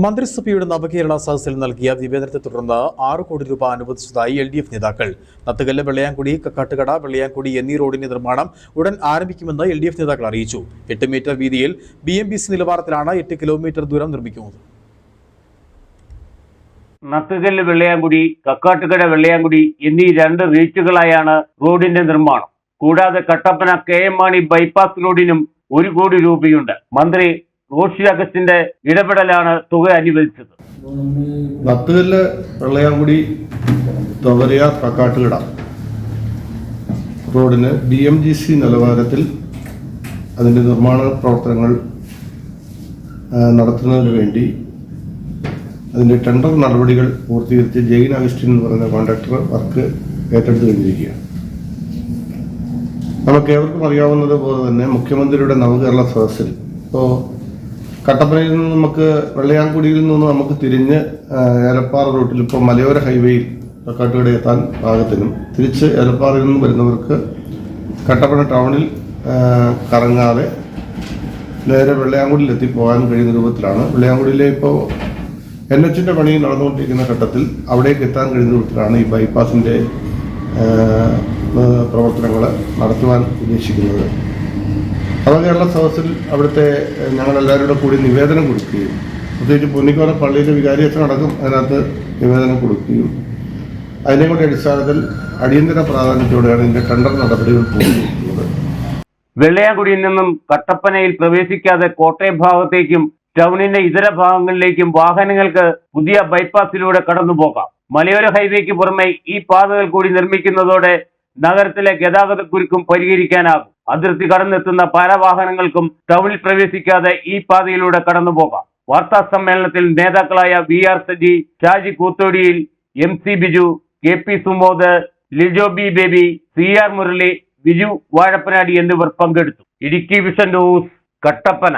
മന്ത്രിസഭയുടെ നവകേരള സദസ്സിൽ നൽകിയ നിവേദനത്തെ തുടർന്ന് ആറ് കോടി രൂപ അനുവദിച്ചതായി എൽ ഡി എഫ് നേതാക്കൾ. നത്തുകല്ല് വെള്ളയാംകുടി കക്കാട്ടുകട വെള്ളയാംകുടി എന്നീ റോഡിന്റെ നിർമ്മാണം ഉടൻ ആരംഭിക്കുമെന്ന് എൽ ഡി എഫ് നേതാക്കൾ അറിയിച്ചു. എട്ട് മീറ്റർ വീതിയിൽ ബി എം ബി സി നിലവാരത്തിലാണ് എട്ട് കിലോമീറ്റർ ദൂരം നിർമ്മിക്കുന്നത്. നത്തുകല്ല് വെള്ളയാംകുടി കക്കാട്ടുകട വെള്ളയാംകുടി എന്നീ രണ്ട് റീച്ചുകളായാണ് റോഡിന്റെ നിർമ്മാണം. കൂടാതെ Kattappana K M Mani bypass റോഡിനും ഒരു കോടി രൂപയുണ്ട്. മന്ത്രി റോഷി അഗസ്റ്റിന്റെ ഇടപെടലാണ് തുക അനുവദിച്ചത്. നത്തുകല്ല് വെള്ളയാംകുടി തൊവരയ കക്കാട്ടുകട റോഡിന് ബി എം ജി സി നിലവാരത്തിൽ അതിന്റെ നിർമ്മാണ പ്രവർത്തനങ്ങൾ നടത്തുന്നതിന് വേണ്ടി അതിന്റെ ടെൻഡർ നടപടികൾ പൂർത്തീകരിച്ച് ജെയിൻ അഗസ്റ്റിൻ എന്ന് പറയുന്ന കോൺട്രാക്ടർ വർക്ക് ഏറ്റെടുത്ത് കഴിഞ്ഞിരിക്കുകയാണ്. നമുക്ക് ഏവർക്കും അറിയാവുന്നത് പോലെ തന്നെ മുഖ്യമന്ത്രിയുടെ നവകേരള സദസ്സിൽ ഇപ്പോൾ കട്ടപ്പനയിൽ നിന്ന് നമുക്ക് വെള്ളയാംകുടിയിൽ നിന്ന് നമുക്ക് തിരിഞ്ഞ് ഏലപ്പാറ റൂട്ടിൽ ഇപ്പോൾ മലയോര ഹൈവേയിൽ കക്കാട്ടുകട എത്താൻ പാകത്തിനും തിരിച്ച് ഏലപ്പാറയിൽ നിന്ന് വരുന്നവർക്ക് കട്ടപ്പന ടൗണിൽ കറങ്ങാതെ നേരെ വെള്ളയാംകുടിയിൽ എത്തിപ്പോകാൻ കഴിയുന്ന രൂപത്തിലാണ്. വെള്ളയാംകുടിയിലെ ഇപ്പോൾ എൻ എച്ചിന്റെ പണി നടന്നുകൊണ്ടിരിക്കുന്ന ഘട്ടത്തിൽ അവിടേക്ക് എത്താൻ കഴിയുന്ന രൂപത്തിലാണ് ഈ ബൈപ്പാസിന്റെ പ്രവർത്തനങ്ങൾ നടത്തുവാൻ ഉദ്ദേശിക്കുന്നത്. നവകേരള സദസ്സിൽ അവിടുത്തെ ഞങ്ങളെല്ലാവരും കൂടെ കൂടി നിവേദനം കൊടുക്കുകയും പ്രത്യേകിച്ച് പൊന്നിക്കോല പള്ളിയിലെ വികാരിയച്ഛൻ അടക്കം അതിനകത്ത് നിവേദനം കൊടുക്കുകയും അതിനെ കൂടി അടിസ്ഥാനത്തിൽ അടിയന്തര പ്രാധാന്യത്തോടെയാണ് ഇതിന്റെ ടെണ്ടർ നടപടികൾ പൂർത്തീകരിക്കുന്നത് വെള്ളയാങ്കുടിയിൽ നിന്നും കട്ടപ്പനയിൽ പ്രവേശിക്കാതെ കോട്ടയം ഭാഗത്തേക്കും ടൗണിന്റെ ഇതര ഭാഗങ്ങളിലേക്കും വാഹനങ്ങൾക്ക് പുതിയ ബൈപ്പാസിലൂടെ കടന്നു പോകാം മലയോര ഹൈവേക്ക് പുറമെ ഈ പാതകൾ കൂടി നിർമ്മിക്കുന്നതോടെ നഗരത്തിലെ ഗതാഗത കുരുക്കും പരിഹരിക്കാനാകും. അതിർത്തി കടന്നെത്തുന്ന പല വാഹനങ്ങൾക്കും ടൗണിൽ പ്രവേശിക്കാതെ ഈ പാതയിലൂടെ കടന്നു പോകാം. വാർത്താ സമ്മേളനത്തിൽ നേതാക്കളായ V R Saji Shaji Koothodiyil M C Biju K P Sumod Lijo B Baby C R Murali Biju Vazhappanadi എന്നിവർ പങ്കെടുത്തു. Idukki Vision News Kattappana.